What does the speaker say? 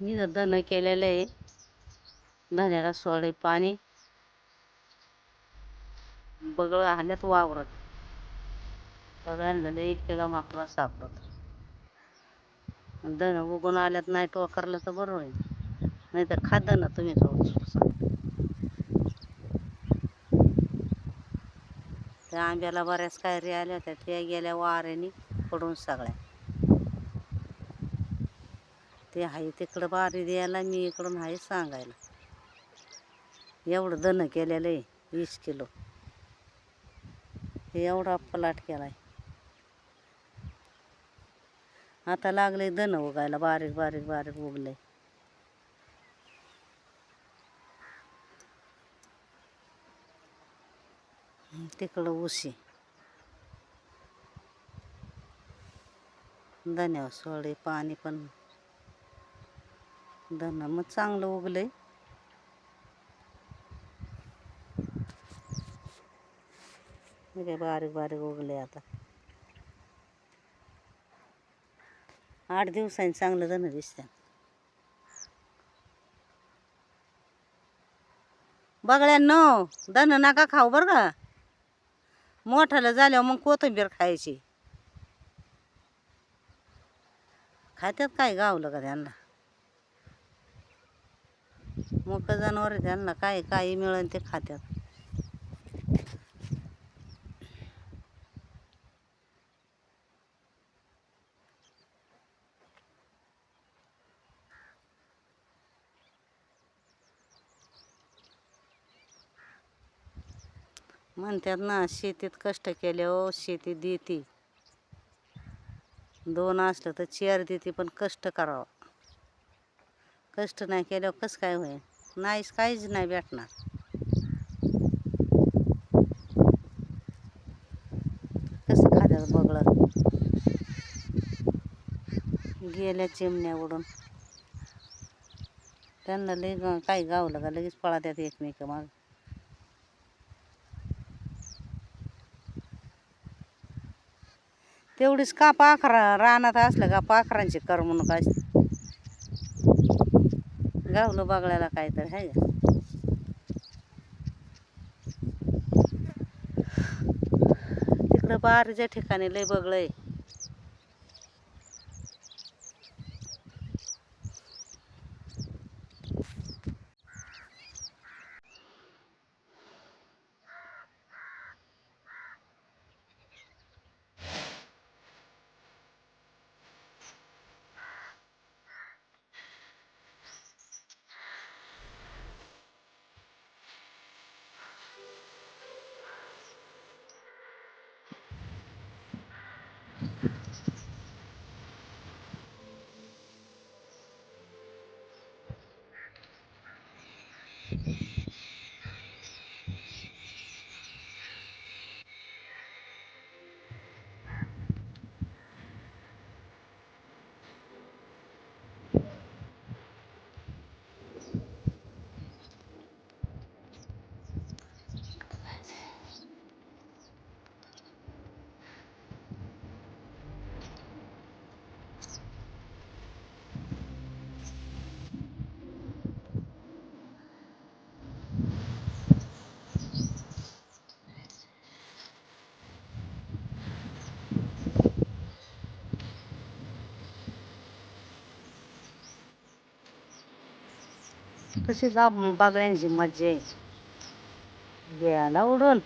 मी जर धन केलेलं आहे धन्याला सोडे पाणी बगळ आल्यात वावरत. बघायला लई केला माकडा सापडत. धन उगून आल्यात नाही टोकरलं तर बरं होईल. नाही तर खाद ना तुम्ही खाऊ त्या आंब्याला बऱ्याच कायरी आल्या होत्या त्या गेल्या वाऱ्याने पडून सगळ्या. ते आहे तिकडं बारी द्यायला मी इकडून आहे सांगायला. एवढं धन केलेलं आहे वीस किलो. एवढा पलाट केलाय. आता लागले धन उगायला बारीक बारीक बारीक उगले तिकडं उशी. धन्यवाद सोडे पाणी पण धन मग चांगलं उगलंय. काय बारीक बारीक उगले आता. आठ दिवसांनी चांगलं धन दिसतं बघड्यांनो धन नका खाऊ बरं का. मोठाला झाल्यावर मग कोथिंबीर खायची. खात्यात काय गावलं का त्यांना? मोकं जनावर आहे त्यांना काय काही मिळेल ते खात्यात. म्हणतात ना शेतीत कष्ट केल्यावर हो, शेती देते. दोन असलं तर चेअर देते पण कष्ट करावं. कष्ट नाही केल्यावर कसं काय होईल? नाहीच काहीच नाही भेटणार. कसं खात्यात बगळं? गेल्या चिमण्या उडून त्यांना लई काही गावलं का लगेच पळा त्यात एकमेक माग. तेवढीच का पाखरा रानात असलं का पाखरांची करमणूक असते गावलं बगळ्याला तर आहे का? तिकडं बारीच्या ठिकाणी लय बगळं आहे. कशी जा बगळ्यांची मज्जा आहे घ्यायला उडून.